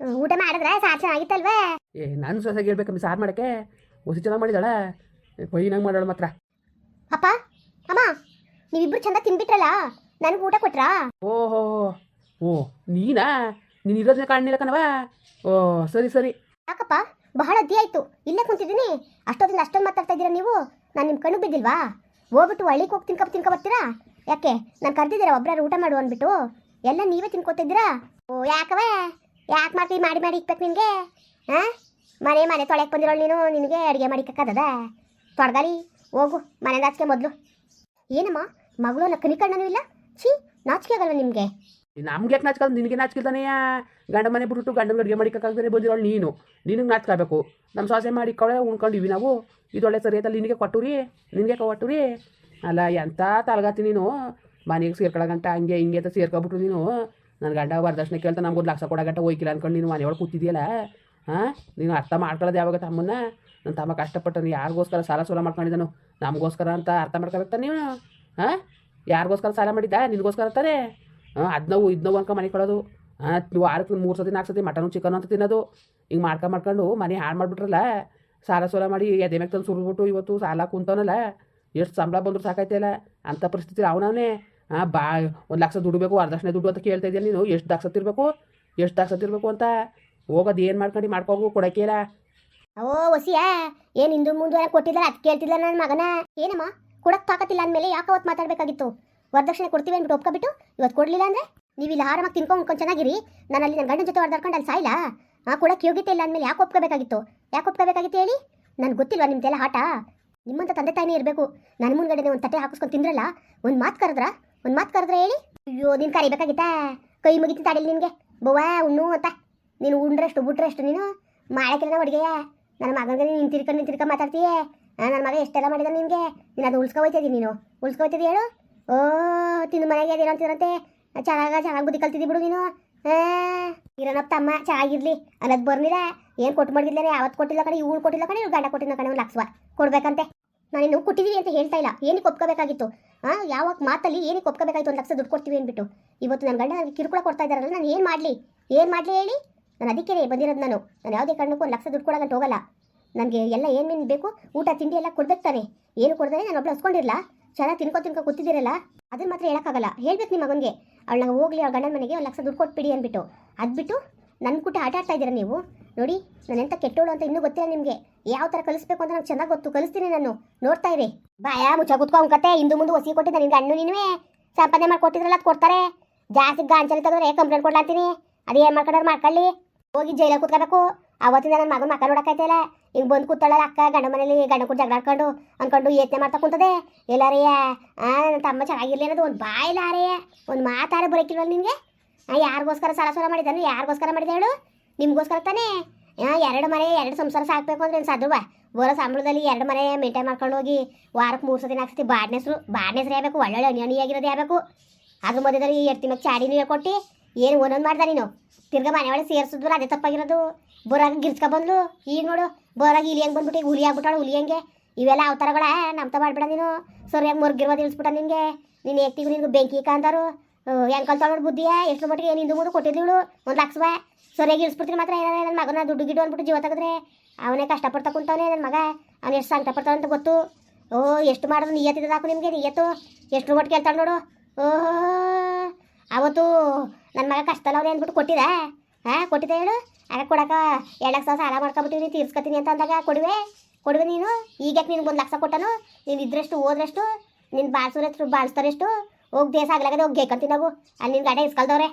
ಊಟ ಮಾಡಿದ್ರೆ ಸಾರು ಚೆನ್ನಾಗಿತ್ತಲ್ವೇ? ಏ ನಾನು ಸೊಸೆಗೆ ಹೇಳ್ಬೇಕಮ್ಮ ಸಾರು ಮಾಡಕ್ಕೆ. ಹೊಸಿ ಚೆನ್ನಾಗಿ ಮಾಡಿದಾಳ. ಕೊಯ್ಯಿನಾಗ ಮಾಡೋಳು ಮಾತ್ರ. ಅಪ್ಪ ಅಮ್ಮ ನೀವಿಬ್ರು ಚಂದ ತಿನ್ಬಿಟ್ರಲ್ಲ ನನಗೆ ಊಟ ಕೊಟ್ರಾ? ಓಹೋ ಓ ನೀನಾ? ನೀನು ಇರೋದನ್ನ ಕಾಣಲಿಲ್ಲ ಕಣವ ಓ ಸರಿ ಸರಿ. ಯಾಕಪ್ಪ? ಬಹಳ ಅದ್ದಿ ಆಯಿತು. ಇಲ್ಲೇ ಕುಂತಿದ್ದೀನಿ. ಅಷ್ಟೊತ್ತಿಂದ ಅಷ್ಟೊಂದು ಮಾತಾಡ್ತಾ ಇದ್ದೀರಾ ನೀವು? ನಾನು ನಿಮ್ಮ ಕಣ್ಣು ಬಿದ್ದಿಲ್ವಾ? ಹೋಗ್ಬಿಟ್ಟು ಹಳ್ಳಿಗೆ ಹೋಗಿ ತಿನ್ಕೊ ತಿನ್ಕೊ ಬರ್ತೀರಾ? ಯಾಕೆ? ನಾನು ಕರೆದಿದ್ದೀರಾ ಒಬ್ಬರ ಊಟ ಮಾಡು ಅಂದ್ಬಿಟ್ಟು? ಎಲ್ಲ ನೀವೇ ತಿನ್ಕೋತಿದ್ದೀರಾ? ಓ ಯಾಕವೇ ಯಾಕೆ ಮಾಡ್ತೀವಿ ಮಾಡಿ ಮಾಡಿ ಇಕ್ಬೇಕು ನಿನಗೆ? ಹಾಂ? ಮನೆ ಮನೆ ತೊಳೆಯಕ್ಕೆ ಬಂದಿರೋಳು ನೀನು, ನಿನಗೆ ಅಡುಗೆ ಮಾಡಿಕ್ಕದ ತೊಡ್ದಾರಿ ಹೋಗು, ಮನೆ ನಾಚಿಕೆ ಮೊದಲು. ಏನಮ್ಮ? ಮಗಳು ನಕ್ಕನಿ ಕಣ್ಣನೂ ಇಲ್ಲ? ಛೀ, ನಾಚಿಕೆ ಆಗಲ್ವ ನಿಮಗೆ? ನಮ್ಗೆ ಯಾಕೆ ನಾಚ್ಕಲ್? ನಿನಗೆ ನಾಚ್ಕಿಲ್ದಾನೆಯ ಗಂಡ ಮನೆ ಬಿಟ್ಬಿಟ್ಟು ಗಂಡನ ಅಡುಗೆ ಮಾಡಿಕ್ಕಾಗ್ದೇ ಬಂದಿರೋಳು ನೀನು. ನಿನಗೆ ನಾಚ್ಕೋಬೇಕು ನಮ್ಮ ಸೊಸೆ ಮಾಡಿ ಕಳೆ ಉಣ್ಕೊಂಡಿವಿ ನಾವು. ಇದೊಳ್ಳೆ ಸರಿಯಾದಲ್ಲಿ ನಿನಗೆ ಕೊಟ್ಟುರಿ? ನಿನಗೆ ಕೊಟ್ಟುರಿ? ಅಲ್ಲ ಎಂಥ ತಲಗಾತಿ ನೀನು? ಮನೆಗೆ ಸೇರ್ಕೊಳ್ಳೋಗಂಟ ಹಂಗೆ ಹಿಂಗೆ ಅಂತ ಸೇರ್ಕೊಬಿಟ್ರು ನೀನು. ನನ್ನ ಗಂಡ ವರದಕ್ಷಿಣೆ ಕೇಳ್ತಾ ನಮ್ಗೆ ಒಂದು ಲಕ್ಷ ಕೊಡಗಟ್ಟ ಹೋಯ್ಕಿಲ್ಲ ಅನ್ಕೊಂಡು ನೀನು ಮನೆಯೊಳಗೆ ಕೂತಿದ್ಯಲ್ಲ? ಹಾಂ ನೀನು ಅರ್ಥ ಮಾಡ್ಕೊಳ್ಳೋದು ಯಾವಾಗ ತಮ್ಮನ್ನ? ನನ್ನ ತಮ್ಮ ಕಷ್ಟಪಟ್ಟು ಯಾರಿಗೋಸ್ಕರ ಸಾಲ ಸೋಲ ಮಾಡ್ಕೊಂಡಿದ್ದಾನು? ನಮಗೋಸ್ಕರ ಅಂತ ಅರ್ಥ ಮಾಡ್ಕೊಬೇಕು ನೀವು ಹಾಂ ಯಾರಿಗೋಸ್ಕರ ಸಾಲ ಮಾಡಿದ್ದ? ನಿನಗೋಸ್ಕರ ತಾನೇ? ಹಾಂ ಅದ್ನವು ಇದ್ನವು ಮನೆ ಕೊಡೋದು ಹಾಂ ವಾರಕ್ಕೆ ಮೂರು ಸತಿ, ನಾಲ್ಕು ಸತಿ ಮಟನು, ಚಿಕನ್ ಅಂತ ತಿನ್ನೋದು. ಹಿಂಗೆ ಮಾಡ್ಕೊಂಡು ಮಾಡ್ಕೊಂಡು ಮನೆ ಹಾಳು ಮಾಡಿಬಿಟ್ರಲ್ಲ? ಸಾಲ ಸೋಲ ಮಾಡಿ ಎದೆ ಮ್ಯಾಗ ತಂದು ಸುರಿದ್ಬಿಟ್ಟು ಇವತ್ತು ಸಾಲ ಕುಂತವನಲ್ಲ? ಎಷ್ಟು ಸಂಬಳ ಬಂದರೂ ಸಾಕಾಯ್ತಿಲ್ಲ? ಅಂಥ ಪರಿಸ್ಥಿತಿ ಅವನವನೇ. ಹಾಂ ಬಾ, ಒಂದು ಲಕ್ಷ ದುಡ್ಬೇಕು ವರದಕ್ಷಿಣೆ ದುಡ್ಡು ಅಂತ ಕೇಳ್ತಾ ಇದೆಯಲ್ಲ ನೀನು, ಎಷ್ಟು ದಕ್ಷ ತಿರ್ಬೇಕು ಎಷ್ಟು ದಕ್ಷ ತಿರ್ಬೇಕು ಅಂತ? ಹೋಗೋದು ಏನು ಮಾಡ್ಕೊಂಡು ಮಾಡ್ಕೋಬೇಕು ಕೊಡೋಕ್ಕಿಲ್ಲ ಓ ಹೊಸಿಯಾ ಏನು ಹಿಂದು ಮುಂದೆ ಕೊಟ್ಟಿಲ್ಲ ಅದು ಕೇಳ್ತಿಲ್ಲ ನನ್ನ ಮಗನ? ಏನಮ್ಮ? ಕೊಡಕ್ಕೆ ತಾಕತ್ತಿಲ್ಲ ಅಂದಮೇಲೆ ಯಾಕೆ ಅವತ್ತು ಮಾತಾಡಬೇಕಾಗಿತ್ತು? ವರದಕ್ಷಿಣೆ ಕೊಡ್ತೀವಿ ಅಂದ್ಬಿಟ್ಟು ಒಪ್ಕೊಬಿಟ್ಟು ಇವತ್ತು ಕೊಡಲಿಲ್ಲ ಅಂದ್ರೆ? ನೀವು ಇಲ್ಲಿ ಆರಾಮಾಗಿ ತಿನ್ಕೊಂಡು ಉಂಕೊಂಡು ಚೆನ್ನಾಗಿರಿ. ನಾನು ಅಲ್ಲಿ ನನ್ನ ಗಂಡನ ಜೊತೆ ಹೊಡೆದಾಡ್ಕೊಂಡು ಅಲ್ಲಿ ಸಾಯಿಲ್ಲ ಆ ಕೊಡಕ್ಕೆ ಯೋಗ್ಯತೆ ಇಲ್ಲ ಅಂದಮೇಲೆ ಯಾಕೆ ಒಪ್ಕೋಬೇಕಾಗಿತ್ತು? ಯಾಕೆ ಒಪ್ಕೋಬೇಕಾಗಿತ್ತು ಹೇಳಿ? ನನಗೆ ಗೊತ್ತಿಲ್ವಾ ನಿಮ್ದೆಲ್ಲ ಆಟ? ನಿಮ್ಮಂಥ ತಂದೆ ತಾಯಿನೇ ಇರಬೇಕು. ನನ್ನ ಮುಂದ್ಗಡೆ ಒಂದು ತಟ್ಟೆ ಹಾಕಿಸ್ಕೊಂಡು ತಿಂದ್ರಲ್ಲ? ಒಂದು ಮಾತು ಕರೆದ್ರ? ಒಂದು ಮಾತು ಕರೆದ್ರೆ ಹೇಳಿ? ಅಯ್ಯೋ, ನೀನು ಕರಿಬೇಕಾಗಿತ್ತಾ? ಕೈ ಮುಗಿತಿ ತಾಡಿಲ್ಲ ನಿನಗೆ. ಬವ್ವ, ಉಣ್ಣು ಅಂತ. ನೀನು ಉಂಡ್ರಷ್ಟು, ಬಿಟ್ರಷ್ಟು ನೀನು. ಮಾಡಕ್ಕಿಲ್ಲ ಅಡುಗೆಯ ನನ್ನ ಮಗನಿಗೆ ನೀನು ನಿಂತಿರ್ಕೊಂಡು ನಿಂತಿರ್ಕ ಮಾತಾಡ್ತೀಯೇ? ನನ್ನ ಮಗ ಎಷ್ಟೆಲ್ಲ ಮಾಡಿದ ನಿನಗೆ? ನೀನು ಅದು ಉಳ್ಸ್ಕೊಬೋಯ್ತಿದ್ದಿ ನೀನು. ಉಳ್ಸ್ಕೊಬೋಯ್ತಿದ್ದಿ ಹೇಳು? ಓ ತಿಂದು ಮನೆಗೆ ಅದೇನೋ ಅಂತಿರಂತೆ ಚೆನ್ನಾಗ, ಚೆನ್ನಾಗಿ ಬುದ್ಧಿ ಕಲ್ತಿದ್ದಿ ಬಿಡು ನೀನು. ಇರೋನಪ್ಪ ತಮ್ಮ, ಚೆನ್ನಾಗಿರ್ಲಿ. ಅನ್ನೋದು ಬರ್ಲಿಲ್ಲ ಏನು ಕೊಟ್ಟು ಮಾಡಿದ್ಲೇನೆ? ಯಾವತ್ತು ಕೊಟ್ಟಿಲ್ಲ ಕಡೆ ಇವ್ಳು ಕೊಟ್ಟಿಲ್ಲ ಕಡೆ ಇವ್ಳು ಗಂಡ ಕೊಟ್ಟಿಲ್ಲ ಕಡೆ ಒಂದು ಲಕ್ಷವ ಕೊಡ್ಬೇಕಂತೆ. ನಾನು ಇನ್ನು ಕೊಟ್ಟಿದ್ದೀವಿ ಅಂತ ಹೇಳ್ತಾ ಇಲ್ಲ. ಏನಕ್ಕೆ ಒಪ್ಕೋಬೇಕಾಗಿತ್ತು? ಹಾಂ ಯಾವಾಗ ಮಾತಲ್ಲಿ ಏನಕ್ಕೆ ಒಪ್ಕೋಬೇಕಾಯ್ತು ಒಂದು ಲಕ್ಷ ದುಡ್ಡು ಕೊಡ್ತೀವಿ ಅಂದ್ಬಿಟ್ಟು. ಇವತ್ತು ನನ್ನ ಗಂಡ ನನಗೆ ಕಿರುಕುಳ ಕೊಡ್ತಾ ಇದ್ದಾರಲ್ಲ, ನಾನು ಏನು ಮಾಡಲಿ? ಏನು ಮಾಡಲಿ ಹೇಳಿ? ನಾನು ಅದಕ್ಕೆ ಬಂದಿರೋದು ನಾನು. ನಾನು ಯಾವುದೇ ಕಾರಣಕ್ಕೂ ಒಂದು ಲಕ್ಷ ದುಡ್ಡು ಕೊಡೋಕಂತ ಹೋಗಲ್ಲ. ನನಗೆ ಎಲ್ಲ ಏನೇನು ಬೇಕು, ಊಟ, ತಿಂಡಿ ಎಲ್ಲ ಕೊಡ್ಬೇಕು ಏನು ಕೊಡ್ದೆ ನಾನು ಒಬ್ಬಳು ಹಸ್ಕೊಂಡಿರಲ್ಲ ಚೆನ್ನಾಗಿ ತಿನ್ಕೊ ತಿನ್ಕೊ ಕೂತಿದ್ದೀರಲ್ಲ ಅದನ್ನ ಮಾತ್ರ ಹೇಳೋಕ್ಕಾಗಲ್ಲ. ಹೇಳ್ಬೇಕು ನಿಮ್ಮ ಮಗನಿಗೆ. ಅವಳನ್ನ ಹೋಗ್ಲಿ, ಅವ್ಳ ಗಂಡನ ಮನೆಗೆ ಒಂದು ಲಕ್ಷ ದುಡ್ಡು ಕೊಟ್ಬಿಡಿ ಅಂದ್ಬಿಟ್ಟು. ಅದ್ಬಿಟ್ಟು ನನ್ನ ಕೂಟ ಆಟ ಆಡ್ತಾ ಇದ್ದೀರಾ ನೀವು? ನೋಡಿ, ನಾನು ಎಂಥ ಕೆಟ್ಟೋಳು ಅಂತ ಇನ್ನೂ ಗೊತ್ತಿಲ್ಲ ನಿಮಗೆ. ಯಾವ ತರ ಕಲಿಸ್ಬೇಕು ಅಂತ ನಂಗೆ ಚೆನ್ನಾಗಿ ಗೊತ್ತು. ಕಲಿಸ್ತೀನಿ ನಾನು. ನೋಡ್ತಾ ಇರಿ. ಬಾಯ ಮುಚ್ಚ ಕುತ್ಕೊ ಕತೆ. ಹಿಂದು ಮುಂದೆ ಒಸಿ ಕೊಟ್ಟಿದ್ದೆ ನಿನ್ಗೆ ಹಣ್ಣು ನೀನುವೇ. ಸಂಪಾದನೆ ಮಾಡಿ ಕೊಟ್ಟಿದ್ರಲ್ಲ ಅದು ಕೊಡ್ತಾರೆ. ಜಾಸ್ತಿ ಗಾಂಚಲಿ ತೆಗೆದ್ರೆ ಕಂಪ್ಲೇಂಟ್ ಕೊಡ್ಲಾತೀನಿ ಅದು ಏನು ಮಾಡ್ಕೊಂಡ್ರೆ ಮಾಡ್ಕೊಳ್ಳಿ. ಹೋಗಿ ಜೈಲಾಗ ಕೂತ್ಕೋಬೇಕು. ಅವತ್ತಿಂದ ನನ್ನ ಮಗನ ಮಕ್ಕ ನೋಡಕ್ಕಾಯ್ತಿಲ್ಲ ಈಗ ಬಂದು ಕೂತಳ ಅಕ್ಕ, ಗಂಡ ಮನೇಲಿ ಗಂಡ ಕೂಡ ಜಗಳ ಆಡ್ಕೊಂಡು, ಅನ್ಕೊಂಡು ಯೋಚನೆ ಮಾಡ್ತಾ ಕುಂತದೆ. ಎಲ್ಲಾರೆಯ ಆ ತಮ್ಮ ಚೆನ್ನಾಗಿರ್ಲಿ ಅನ್ನೋದು ಒಂದು ಬಾಯಿಲಾರೆಯ ಒಂದು ಮಾತಾಡ ಬರೋಕಿಲ್ವಲ್ಲ ನಿಮಗೆ ಯಾರಿಗೋಸ್ಕರ ಸಾಲ ಸೋಲ ಮಾಡಿದ್ದಾನೆ? ಯಾರಿಗೋಸ್ಕರ ಮಾಡಿದೆ ಹೇಳು? ನಿಮಗೋಸ್ಕರ ತಾನೇ? ಎರಡು ಮನೆ, ಎರಡು ಸಂಸಾರ ಸಾಕ್ಬೇಕು ಅಂದ್ರೆ ಏನು ಸಾಧುವ? ಬರೋ ಸಂಬಳದಲ್ಲಿ ಎರಡು ಮನೆ ಮೇಂಟೈನ್ ಮಾಡ್ಕೊಂಡು ಹೋಗಿ ವಾರಕ್ಕೆ ಮೂರು ಸತಿ, ನಾಲ್ಕು ಸತಿ ಬಾಡ್ನೆಸ್ರು ಹೆಸರು ಬಾಡ್ನೆ ಯಾಬೇಕು ಒಳ್ಳೊಳ್ಳೆ ಅಣಿ ಆಗಿರೋದು ಯಾಬೇಕು ಅದ್ರ ಮಧ್ಯದಲ್ಲಿ ಎರ್ತಿ ಚಾಡಿ ನೀರು ಕೊಟ್ಟು, ಏನು ಒಂದೊಂದು ಮಾಡ್ದೆ ನೀನು? ತಿರ್ಗ ಮನೆ ಒಳಗೆ ಸೇರಿಸಿದ್ರು ಅದೇ ತಪ್ಪಾಗಿರೋದು. ಬೋರಾಗಿ ಗಿರ್ಸ್ಕೊ ಬಂದ್ಲು. ಈಗ ನೋಡು ಬೋರಾಗಿ ಇಲ್ಲಿ ಹೆಂಗೆ ಬಂದ್ಬಿಟ್ಟು? ಈಗ ಹುಲಿ ಆಗ್ಬಿಟ್ಟಾಳು, ಹುಲಿ ಹೆಂಗೆ? ಇವೆಲ್ಲ ಅವತಾರಗಳ? ನಮ್ತ ಮಾಡ್ಬಿಡ ನೀನು. ಸರಿಯಾಗಿ ಮುರ್ಗಿರ್ಬೋದು ಇಳಿಸ್ಬಿಟ್ಟ ನಿನಗೆ. ನೀನು ಎತ್ತಿಗೂ ನಿನ್ಗೆ ಬೆಂಕಿ ಕಾಂತಾರು ಹೆಂಗೆ ಕಲ್ತಾಳ ನೋಡಿ ಬುದ್ಧಿಯ ಎಷ್ಟು ಮಟ್ಟಿಗೆ ಏನು ಹಿಂದೆ ಮುಂದೆ ಕೊಟ್ಟಿದ್ದಿಳು ಒಂದು ಲಕ್ಷ ಬಾ ಸರಿಯಾಗಿ ಇಳಿಸ್ಬಿಡ್ತೀನಿ ಮಾತ್ರ ಏನಾರ ನನ್ನ ಮಗನ ದುಡ್ಡು ಗಿಡ್ಡು ಅಂದ್ಬಿಟ್ಟು ಜೀವ ತೆಗೆದ್ರೆ. ಅವನೇ ಕಷ್ಟಪಡ್ತಾ ಕುಂತವನೇ ನನ್ನ ಮಗ. ಅವ್ನು ಎಷ್ಟು ಸಂಕಟ ಪಡ್ತಾನೆ ಅಂತ ಗೊತ್ತು. ಓ, ಎಷ್ಟು ಮಾಡಿದ್ರು ನಿಯತ್ತಿದ್ದು ಹಾಕು ನಿಮಗೆ, ನಿಯತ್ತು. ಎಷ್ಟು ಮಟ್ಟಿಗೆ ಕೇಳ್ತಾಳೆ ನೋಡು. ಓಹೋ ಅವತ್ತು ನನ್ನ ಮಗ ಕಷ್ಟದಲ್ಲವನೇ ಅಂದ್ಬಿಟ್ಟು ಕೊಟ್ಟಿದ. ಹಾಂ, ಕೊಟ್ಟಿದ್ದೆ ಹೇಳು? ಆಗ ಕೊಡಕ ಎರಡು ಲಕ್ಷ ಸಾಲ ಮಾಡ್ಕೊಬಿಟ್ಟು ನೀನು ತೀರ್ಸ್ಕೊತೀನಿ ಅಂತ ಅಂದಾಗ ಕೊಡುವೆ. ಕೊಡುವೆ ನೀನು. ಈಗ ನಿನ್ಗೆ ಒಂದು ಲಕ್ಷ ಕೊಟ್ಟನು? ನೀನು ಇದ್ರೆಷ್ಟು ಹೋದ್ರೆಷ್ಟು ನಿನ್ನ ಬಾಳ್ಸೋರೆಷ್ಟು ಬಾಳಿಸ್ತಾರೆಷ್ಟು ಹೋಗಿ ದೇಶ ಆಗ್ಲಾಗದೆ ಹೋಗಿ ಗೇಕಂತೀನಿ ನಾವು. ಅಲ್ಲಿ ನಿನ್ನ ಗಾಡಿ ಇಸ್ಕಲ್ದವ್ರೆ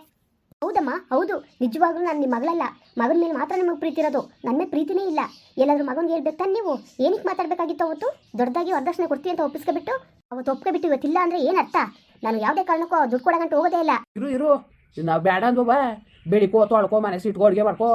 ಹೌದಮ್ಮ, ಹೌದು. ನಿಜವಾಗ್ಲೂ ನಾನು ನಿಮ್ಮ ಮಗಳಲ್ಲ. ಮಗನ ಮೇಲೆ ಮಾತ್ರ ನಿಮಗೆ ಪ್ರೀತಿ ಇರೋದು. ನನ್ನ ಪ್ರೀತಿನೇ ಇಲ್ಲ. ಎಲ್ಲಾದರೂ ಮಗನಿಗೆ ಹೇಳ್ಬೇಕು ತಾನೆ ನೀವು? ಏನಕ್ಕೆ ಮಾತಾಡಬೇಕಾಗಿತ್ತು ಅವತ್ತು? ದೊಡ್ಡದಾಗಿ ವರದಕ್ಷಿಣೆ ಕೊಡ್ತೀವಿ ಅಂತ ಒಪ್ಪಿಸ್ಕೊಬಿಟ್ಟು? ಅವತ್ತು ಒಪ್ಕೊಬಿಟ್ಟು ಇವತ್ತಿಲ್ಲ ಅಂದರೆ ಏನು ಅರ್ಥ? ನಾನು ಯಾವುದೇ ಕಾರಣಕ್ಕೂ ದುಡ್ಡು ಕೊಡೋಕಂಟು ಹೋಗೋದೇ ಇಲ್ಲ. ಇರು ಇರು. ನಾವು ಬೇಡ ಅಂದ್ವ ಬೆಳಿಕೋ, ತೊಳ್ಕೊ, ಮನೆ ಸಿಟ್ಕೋ ಅಡುಗೆ ಮಾಡ್ಕೋ.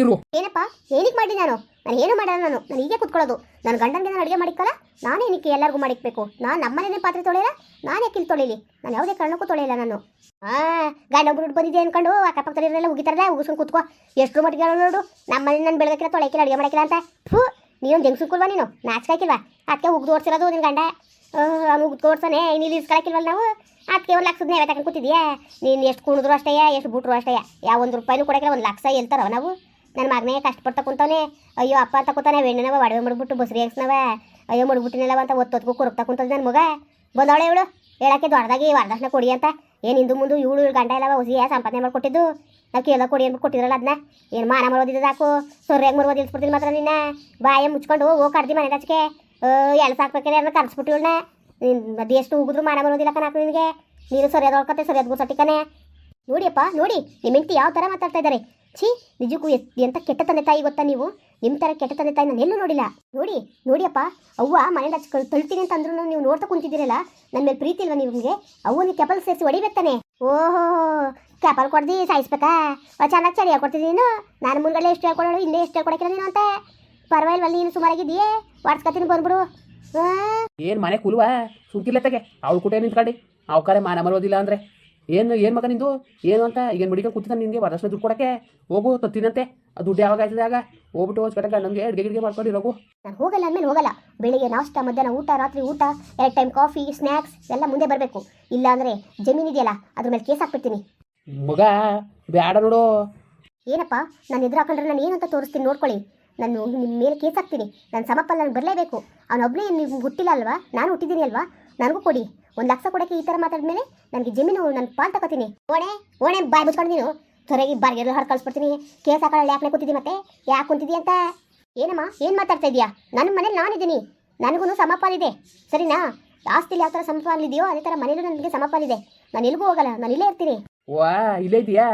ಇರು. ಏನಪ್ಪ? ಏನಕ್ಕೆ ಮಾಡಿ ನಾನು? ನಾನು ಏನು ಮಾಡಲ್ಲ ನಾನು. ನಾನು ಹೀಗೆ ಕುತ್ಕೊಳ್ಳೋದು. ನನ್ನ ಗಂಡನಿಗೆ ನಾನು ಅಡುಗೆ ಮಾಡಿಕ್ಕಲ್ಲ? ನಾನೇ ಏನಕ್ಕೆ ಎಲ್ಲರಿಗೂ ಮಾಡಿಕ್ಬೇಕು. ನಾನು ನಮ್ಮನೇನೇ ಪಾತ್ರೆ ತೊಳೆಯಲ್ಲ? ನಾನು ಯಾಕೆ ಇಲ್ಲಿ ತೊಳೆಯಲಿ ನಾನು ಯಾವುದೇ ಕಾರಣಕ್ಕೂ ತೊಳೆಯಲ್ಲ ನಾನು. ಹಾಂ ಗಂಡ ಬಿಟ್ಟು ಬಂದಿದೆ ಅನ್ಕೊಂಡು ಅಕ್ಕಪಕ್ಕದಲ್ಲಿರಲ್ಲ ಉಗಿತಾರಲ್ಲ, ಉಗಿಸ್ಕೊಂಡು ಕೂತ್ಕೋ. ಎಷ್ಟು ಮಟ್ಟಿಗೆ ನೋಡು. ನಮ್ಮನೆ ನಾನು ಬೆಳಗಕ್ಕಿಲ್ಲ ತೊಳೆಕಿಲ್ಲ ಅಡುಗೆ ಮಾಡಿಕಿಲ್ಲ ಅಂತ. ಹ್ಞೂ ನೀನು ಜಂಗ್ಸು ಕುಲ್ವಾ ನೀನು? ನಾಚ್ಕಾಕಿಲ್ವಾ ಅದಕ್ಕೆ ಉಗ್ದು ಓಡಿಸಿರೋದು ನಿನ್ನ ಗಂಡ. ಅವನು ಉದ್ಕೋಡ್ಸಾನೆ ಇಲ್ಲಿ ಇಸ್ಕೊಳಕಿಲ್ವಲ್ಲ ನಾವು? ಅದಕ್ಕೆ ಒಂದು ಲಕ್ಷದ ನೇವೆ ತಗೊಂಡು ಕೂತಿದ್ಯಾ? ನೀನು ಎಷ್ಟು ಕುಣಿದ್ರು ಅಷ್ಟೇ ಎಷ್ಟು ಬಿಟ್ರು ಅಷ್ಟೇ ಯಾವ ಒಂದು ರೂಪಾಯಿನೂ ಕೊಡಕ್ಕೆ ಒಂದು ಲಕ್ಷ ಹೇಳ್ತಾರೋ ನಾವು? ನನ್ನ ಮಗನೇ ಕಷ್ಟಪಡ್ತಾ ಕುಂತವನೆ. ಅಯ್ಯೋ, ಅಪ್ಪ ಅಂತ ಕೂತಾನೆ ಬೆಣ್ಣೆನವ ಒಡವೆ ಮಾಡ್ಬಿಟ್ಟು ಬಸ್ರಿ ಎಕ್ಸ್ನವ ಅಯ್ಯೋ, ಮುಡ್ಬಿಟ್ಟಿನಲ್ಲವ ಅಂತ ಒತ್ತೊತ್ಕು ಕೊರಗ್ತಾ ಕುಂತದ ನನ್ನ ಮಗ. ಬಂದವಳೆ ಇವಳು. ಹೇಳಕ್ಕೆ ದೊಡ್ಡದಾಗಿ ವರದಕ್ಷಿಣೆ ಕೊಡಿ ಅಂತ. ಏನು ಹಿಂದೂ ಮುಂದೆ ಇವಳು ಗಂಡ ಇಲ್ಲವ ಹೊಸಿ ಸಂಪಾದನೆ ಮಾಡಿಕೊಟ್ಟಿದ್ದು. ನಾವು ಕೇಳೋ ಕೊಡಿ ಅಂದ್ಬಿಟ್ಟು ಕೊಟ್ಟಿರಲ್ಲ ಅದನ್ನ ಏನು ಮಾನ ಮರೋದಿದ್ದು ಸಾಕು. ಸೊರ್ಯಾಗ ಮರೋದು ಇಲ್ಸ್ಬಿಡ್ತೀನಿ ಮಾತ್ರ ನಿನ್ನ. ಬಾಯ ಮುಚ್ಕೊಂಡು ಹೋಗಿ ಕಡ್ದಿ ಮನೆ ಹಚ್ಚಕ್ಕೆ ಎಲ್ಲ ಸಾಕ್ಬೇಕಾದ್ರೆ ಅದನ್ನ ಕರ್ಸ್ಬಿಟ್ಟು ಇವಳನ್ನ ಅದು ಎಷ್ಟು ಉಗಿದ್ರು ಮಾನ ಮರೋದಿಲ್ಲ ಕಣಾಕು ನಿನಗೆ. ನೀನು ಸರಿಯಾದ ಹೊಳ್ಕತ್ತೆ ಸರಿಯಾದ ಗುಸಟ್ಟಿಕನೆ ನೋಡಿಯಪ್ಪ, ನೋಡಿ ನಿಮ್ಮ ಯಾವ ಥರ ಮಾತಾಡ್ತಾ ಇದ್ದಾರೆ ಛೀ, ನಿಜಕ್ಕೂ ಎಂತ ಕೆಟ್ಟ ತಂದೆ ತಾಯಿ ಗೊತ್ತಾ ನೀವು? ನಿಮ್ಮ ಥರ ಕೆಟ್ಟ ತಂದೆ ತಾಯಿ ನಾನು ಎಲ್ಲೂ ನೋಡಿಲ್ಲ. ನೋಡಿ, ನೋಡಿಯಪ್ಪ, ಅವ್ವ ಮನೇಲಿ ತಳ್ತೀನಿ ಅಂತ ಅಂದ್ರೂ ನೀವು ನೋಡ್ತಾ ಕುಂತಿದ್ದೀರಲ್ಲ? ನನ್ನ ಮೇಲೆ ಪ್ರೀತಿ ಇಲ್ವಾ ನಿಮಗೆ? ನೀವು ಕೆಪಲ್ ಸೇರಿಸಿ ಹೊಡಿಬೇಕಾನೆ ಓಹೋ, ಕೆಪಲ್ ಕೊಡ್ದಿ, ಸಾಯಿಸ್ಬೇಕಾ? ಚೆನ್ನಾಗಿ ಚಳಿ ಹೇಳ್ಕೊಡ್ತಿದ್ದೀನಿ ನೀನು? ನಾನು ಮುಂದಗಡೆ ಎಷ್ಟು ಹೇಳ್ಕೊಡೋಳು, ಇಲ್ಲೇ ಎಷ್ಟು ಹೇಳ್ಕೊಡಕ್ಕಿಲ್ಲ ನೀನು ಅಂತ? ಪರವಾಗಿಲ್ವಲ್ಲ ನೀನು ಸುಮಾರಾಗಿದ್ದೀಯೇ? ವಾಟ್ಸ್ಕತ್ತೀನಿ ಬಂದ್ಬಿಡು. ಏನು ಮನೆ ಕುಲ್ವಾ? ಸುಂಕಿಲ್ಲ ತಗೆ. ಅವ್ಳು ಕುಟೆ ನಿಂತ್ಕೊಂಡು. ಅವಕಾರೆ ಮಾನ ಮರೋದಿಲ್ಲ ಅಂದರೆ. ಏನು ಏನು ಮಗ ನಿಂದು? ಏನು ಅಂತ? ಏನು ಮಡಿಕೊಂಡು ಕೂತಿದ್ದ ನಿನಗೆ ವರದಕ್ಷಿಣೆ ದುಡ್ಡು ಕೊಡಕ್ಕೆ. ಹೋಗು ತತ್ತಿನಂತೆ ಆ ದುಡ್ಡು ಯಾವಾಗ ಆಯ್ತದೆ ಆಗ? ಹೋಗ್ಬಿಟ್ಟು ಹೋಗ್ಬಿಟ್ಟು ನಮಗೆ ಅಡುಗೆ ಗಿಡ್ಗೆ ಮಾಡ್ಕೊಂಡು ಇರೋಗು. ನಾನು ಹೋಗಲ್ಲ ಅಂದಮೇಲೆ ಹೋಗಲ್ಲ. ಬೆಳಿಗ್ಗೆ ನಾಷ್ಟ ಮಧ್ಯಾಹ್ನ ಊಟ ರಾತ್ರಿ ಊಟ ಎರಡು ಟೈಮ್ ಕಾಫಿ ಸ್ನ್ಯಾಕ್ಸ್ ಎಲ್ಲ ಮುಂದೆ ಬರಬೇಕು. ಇಲ್ಲ ಅಂದರೆ ಜಮೀನು ಇದೆಯಲ್ಲ ಅದ್ರ ಮೇಲೆ ಕೇಸ್ ಹಾಕ್ಬಿಡ್ತೀನಿ. ಮಗ ಬೇಡ ನೋಡು. ಏನಪ್ಪ? ನಾನು ಎದುರು ಹಾಕೊಂಡ್ರೆ ನಾನು ಏನಂತ ತೋರಿಸ್ತೀನಿ ನೋಡ್ಕೊಳ್ಳಿ. ನಾನು ನಿಮ್ಮ ಮೇಲೆ ಕೇಸ್ ಹಾಕ್ತೀನಿ. ನನ್ನ ಸಮಪ್ಪ ನಾನು ಬರಲೇಬೇಕು ಅವನೊಬ್ಬನೇ ನಿಮ್ಗೆ ಹುಟ್ಟಿಲ್ಲ ಅಲ್ವಾ? ನಾನು ಹುಟ್ಟಿದ್ದೀನಿ ಅಲ್ವಾ? ನನಗೂ ಕೊಡಿ. ಒಂದು ಲಕ್ಷ ಕೊಡಕ್ಕೆ ಈ ತರ ಮಾತಾಡಿದ್ಮೇಲೆ ನನಗೆ ಜಮೀನು ನಾನು ಪಾಲ್ ತಗೋತೀನಿ. ಓಣೆ ಓಣೆ, ಬಾಯ್ ಮುಚ್ಕೊಂಡು ನೀನು. ಸರಿಯಾಗಿ ಬಾರ್ಗೆಲ್ಲ ಹೊರ ಕಳಿಸ್ಬಿಡ್ತೀನಿ. ಕೇಸ್ ಹಾಕೊಳ್ಳಿ ಯಾಕೆ ಕೂತಿದ್ದಿ ಮತ್ತೆ? ಯಾಕೆ ಕುಂತಿದ್ದಿ ಅಂತ? ಏನಮ್ಮ, ಏನು ಮಾತಾಡ್ತಾ ಇದೀಯಾ ನನ್ನ ಮನೇಲಿ ನಾನಿದ್ದೀನಿ. ನನಗೂ ಸಮಪಾಲಿದೆ. ಸರಿನಾ? ಆಸ್ತಿಲಿ ಯಾವ ಥರ ಸಮಪಾಲಿದೆಯೋ, ಅದೇ ತರ ಮನೇಲೂ ನನಗೆ ಸಮಪಾಲಿದೆ. ನಾನು ಎಲ್ಗೂ ಹೋಗಲ್ಲ, ನಾನು ಇಲ್ಲೇ ಇರ್ತೀನಿ. ವಾ ಇಲ್ಲೇ ಇದೆಯಾ?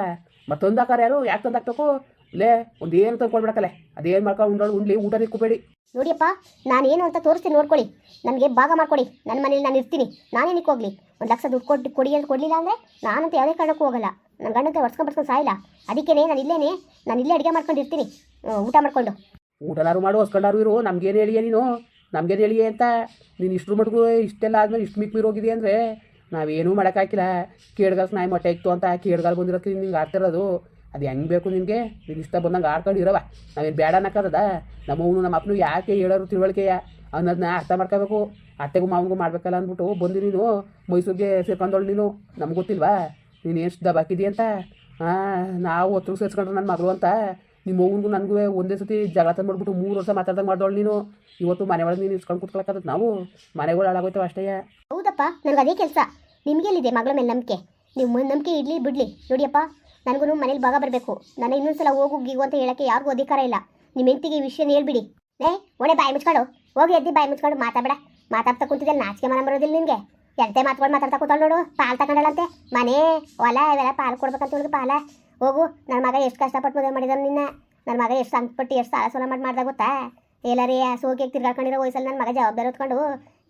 ಮತ್ತೊಂದು ಯಾರು? ಯಾಕೆ ತಂದು ಹಾಕ್ಬೇಕು ಇಲ್ಲೇ ಒಂದು ಏನು ತಂದು ಕೊಡ್ಬಿಡಕಲೆ ಅದೇನು ಮಾಡ್ಕೊಂಡು ಉಂಡೋಳು ಉಂಡ್ಲಿ ಊಟ ನಿಕ್ಕೋಬೇಡಿ ನೋಡಿಯಪ್ಪ ನಾನು ಏನು ಅಂತ ತೋರಿಸ್ತೀನಿ ನೋಡ್ಕೊಳ್ಳಿ. ನನಗೆ ಭಾಗ ಮಾಡ್ಕೊಡಿ. ನನ್ನ ಮನೇಲಿ ನಾನು ಇರ್ತೀನಿ. ನಾನೇನಕ್ಕೆ ಹೋಗ್ಲಿ? ಒಂದು ಲಕ್ಷ ದುಡ್ಡು ಕೊಟ್ಟು ಕೊಡಿ ಅಂತ ಕೊಡಲಿಲ್ಲ ಅಂದರೆ ನಾನಂತ ಯಾವುದೇ ಕಾರಣಕ್ಕೂ ಹೋಗಲ್ಲ. ನನ್ನ ಗಂಡಂತೆ ಹೊಡ್ಸ್ಕೊಂಡು ಬರ್ಸ್ಕೊಂಡು ಸಾಯಿಲ್ಲ. ಅದಕ್ಕೇನೆ ನಾನು ಇಲ್ಲೇನೆ ನಾನು ಇಲ್ಲೇ ಅಡುಗೆ ಮಾಡ್ಕೊಂಡು ಇರ್ತೀನಿ. ಊಟ ಮಾಡ್ಕೊಂಡು. ಊಟನಾರು ಮಾಡು ಹೊಸ್ಕೊಂಡಾರು ಇರು. ನಮ್ಗೇನು ಹೇಳಿಯೇ ನೀನು? ನಮ್ಗೇನು ಹೇಳಿಯೇ ಅಂತ? ನೀನು ಇಷ್ಟ್ರ ಮಟ್ಟಿಗೂ ಇಷ್ಟೆಲ್ಲ ಆದಮೇಲೆ ಇಷ್ಟು ಮಿಕ್ ಮೀರೋಗಿದೆ ಅಂದರೆ ನಾವೇನೂ ಮಾಡೋಕ್ಕಾಗಿಲ್ಲ ಕೇಳ್ಗಲ್ಸ್ ನಾಯಿ ಮೊಟ್ಟೆ ಇತ್ತು ಅಂತ ಕೇಡ್ಗಾಲ ಬಂದಿರೋಕ್ಕೆ ನಿಂಗೆ ಆಡ್ತಿರೋದು ಅದು ಹೆಂಗೆ ಬೇಕು ನಿನಗೆ? ನಿನ್ನ ಇಷ್ಟ ಬಂದಂಗೆ ಆಡ್ಕೊಂಡು ಇರವ ನಾವೇನು ಬೇಡ ಅನ್ನಕ್ಕದ ನಮ್ಮವನು ನಮ್ಮ ಅಪ್ಪನು ಯಾಕೆ ಹೇಳೋರು ತಿಳುವಳಿಕೆಯ? ಅನ್ನೋದನ್ನ ಅರ್ಥ ಮಾಡ್ಕೋಬೇಕು. ಅತ್ತೆಗೂ ಮಾವನಿಗೂ ಮಾಡ್ಬೇಕಲ್ಲ ಅಂದ್ಬಿಟ್ಟು ಬಂದು ನೀನು. ಮೈಸೂರಿಗೆ ಸೇರ್ಕೊಂಡೋಳು ನೀನು. ನಮ್ಗೆ ಗೊತ್ತಿಲ್ವಾ? ನೀನು ಎಷ್ಟು ಬಾಕಿದಿ ಅಂತ? ಹಾಂ ನಾವು ಒತ್ತು ಸೇರ್ಸ್ಕೊಂಡ್ರೆ ನನ್ನ ಮಗಳು ಅಂತ. ನಿಮ್ಮ ಮಗನಿಗೂ ನನಗೂ ಒಂದೇ ಸತಿ ಜಗಳ ತಂದ್ಬಿಟ್ಬಿಟ್ಟು ಮೂರು ವರ್ಷ ಮಾತಾಡ್ದಂಗೆ ಮಾಡ್ದೋಳು ನೀನು. ಇವತ್ತು ಮನೆ ಒಳಗೆ ನೀನು ಇಸ್ಕೊಂಡು ಕುತ್ಕೊಳಕ್ಕದ ನಾವು. ಮನೆಗಳು ಹಾಳಾಗೋಯ್ತವ ಅಷ್ಟೇ. ಹೌದಪ್ಪ ನನಗೆ ಅದೇ ಕೆಲಸ. ನಿಮಗೆಲ್ಲಿದೆ ಮಗಳ ಮೇಲೆ ನಂಬಿಕೆ? ನಿಮ್ಮ ನಂಬಿಕೆ ಇಡ್ಲಿ ಬಿಡಲಿ. ನೋಡಿಯಪ್ಪ. ನನಗೂ ಮನೇಲಿ ಭಾಗ ಬರಬೇಕು. ನಾನು ಇನ್ನೊಂದು ಸಲ ಹೋಗು, ಗೀಗು ಅಂತ ಹೇಳೋಕ್ಕೆ ಯಾರಿಗೂ ಅಧಿಕಾರ ಇಲ್ಲ. ನಿಮ್ಮ ಹೆಂಡತಿಗೆ ಈ ವಿಷಯ ಹೇಳ್ಬಿಡಿ. ಏ ಒಣೆ ಬಾಯಿ ಮುಚ್ಕೊಂಡು. ಹೋಗಿ ಎದ್ದಿ ಬಾಯಿ ಮುಚ್ಕೊಂಡು. ಮಾತಾಡಬೇಡ. ಮಾತಾಡ್ತಾ ಕುಂತಿದ್ದೆ ನಾಚಿಕೆ ಮನ ಬರೋದಿಲ್ಲ ನಿಮಗೆ ಎಂತೆ ಮಾತ್ಕೊಂಡು ಮಾತಾಡ್ತಾ ಕೂತಾಳು ನೋಡು. ಪಾಲ್ ತಗೊಂಡಳಂತೆ. ಮನೆ, ಹೊಲ, ಇವೆಲ್ಲ ಪಾಲ್ ಕೊಡ್ಬೇಕಂತ ಹೇಳಿದ್ರು ಪಾಲ. ಹೋಗು ನನ್ನ ಮಗ ಎಷ್ಟು ಕಷ್ಟಪಟ್ಟು ಮದುವೆ ಮಾಡಿದಾನೆ ನಿನ್ನ. ನನ್ನ ಮಗ ಎಷ್ಟು ಸಂಕಪಟ್ಟು ಎಷ್ಟು ಸಾಲ ಸೋಲ ಮಾಡಿ ಮಾಡ್ದಾಗ ಗೊತ್ತಾ? ಎಲ್ಲರಿ ಸೋಗಿ ತಿರ್ಗಾಕೊಂಡಿರೋ ವಯಸ್ಸಲ್ಲಿ ನನ್ನ ಮಗ ಜವಾಬ್ದಾರಿ ಹೊತ್ಕೊಂಡು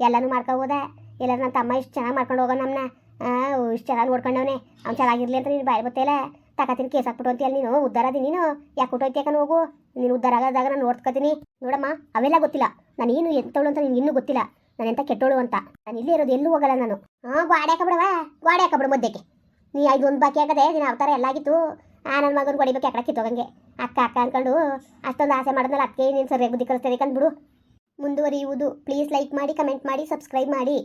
ಎಲ್ಲನೂ ಹೋದ ಎಲ್ಲರೂ ನನ್ನ ತಮ್ಮ ಇಷ್ಟು ಚೆನ್ನಾಗಿ ಮಾಡ್ಕೊಂಡು ಹೋಗೋ ನಮ್ಮನ್ನ ಇಷ್ಟು ಚೆನ್ನಾಗಿ ನೋಡ್ಕೊಂಡವನೇ. ಅವ್ನು ಚೆನ್ನಾಗಿರ್ಲಿ ಅಂತ ನೀನು ಬಾಯಿ ಬತ್ತಿಲ್ಲ ತಕತೀನಿ ಕೇಸ್ ಹಾಕ್ಬಿಟ್ಟು ಅಂತೀಯಲ್ಲ ನೀನು? ಉದ್ದಾರ ಅದಿ ನೀನು? ಯಾಕೆ ಹುಟ್ಟೋಯ್ತು ಹೋಗು? ನೀನು ಉದ್ದಾರ ಆಗೋದಾಗ ನಾನು ನೋಡ್ಕೊತೀನಿ. ನೋಡಮ್ಮ, ಅವೆಲ್ಲ ಗೊತ್ತಿಲ್ಲ. ನಾನು ಏನು ಎಂತವಳು ಅಂತ ನಿನ್ಗೆ ಇನ್ನೂ ಗೊತ್ತಿಲ್ಲ. ನಾನು ಎಂತ ಕೆಟ್ಟೋಳು ಅಂತ. ನಾನು ಇಲ್ಲೇ ಇರೋದು, ಎಲ್ಲೂ ಹೋಗಲ್ಲ ನಾನು. ಹಾಂ ಗಾಡಿ ಹಾಕಬಿಡವ ಗಾಡಿ ಹಾಕಬಿಡು ಮುದ್ದೆಗೆ ನೀ ಐದು ಒಂದು ಬಾಕಿ ಆಗದೆ ನಿನ್ನ ಅವತಾರ ಎಲ್ಲ ಆಗಿತ್ತು. ಆ ನನ್ನ ಮಗನ ಹೊಡಿಬೇಕು ಎಕಡ ಕಿತ್ತೋಗಂಗೆ? ಅಕ್ಕ ಅಕ್ಕ ಅಂದ್ಕೊಂಡು ಅಷ್ಟೊಂದು ಆಸೆ ಮಾಡಿದ್ಮೇಲೆ ಅದಕ್ಕೆ ನೀನು ಸರಿಯಾಗಿ ಬುದ್ಧಿ ಕಲಿಸ್ತದೆ ಬಿಡು ಮುಂದುವರಿಯುವುದು. ಪ್ಲೀಸ್ ಲೈಕ್ ಮಾಡಿ ಕಮೆಂಟ್ ಮಾಡಿ ಸಬ್ಸ್ಕ್ರೈಬ್ ಮಾಡಿ.